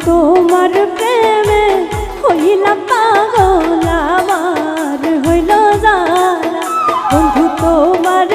তোমার প্রেমে হইলাম পাগল আমার হইল জানা বন্ধু তোমার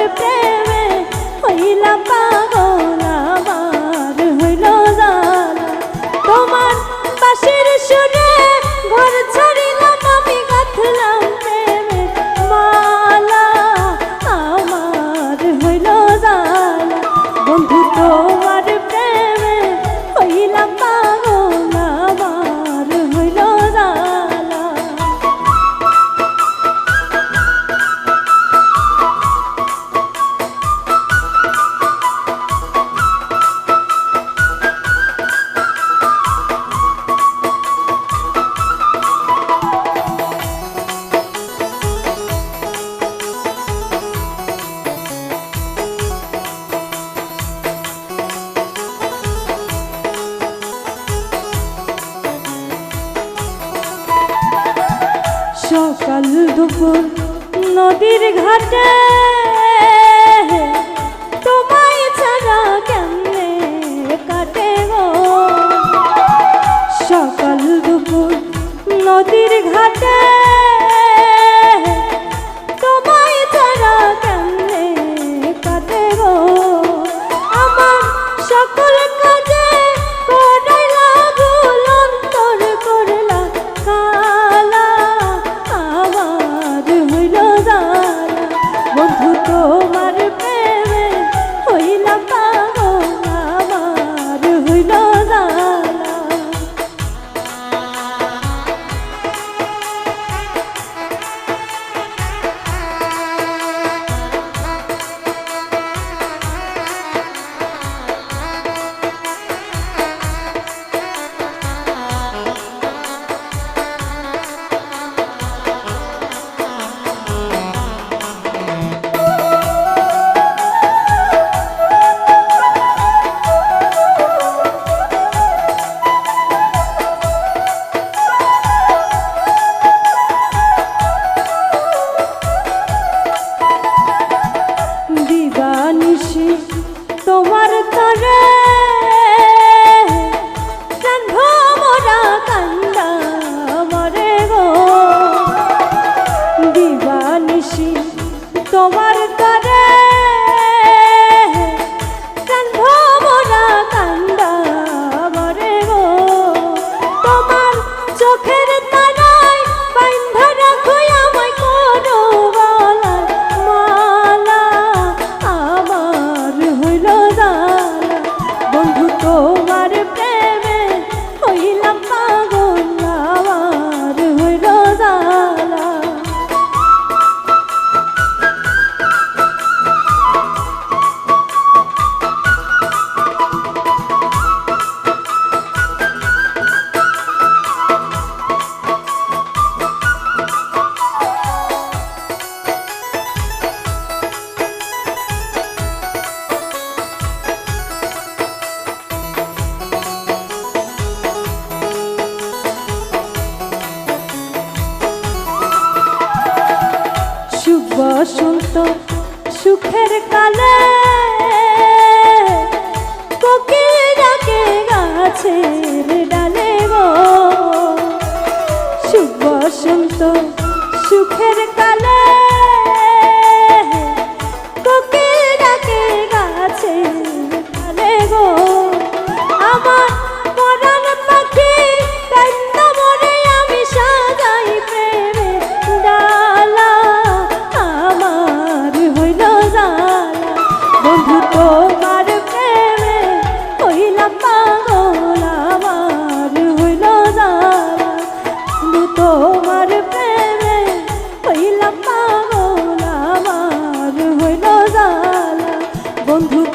দুপুর নদীর ঘাটে। তোমার তরে বসন্ত সুখের কালে গাছে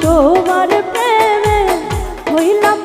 তোমার প্রেমে হইলাম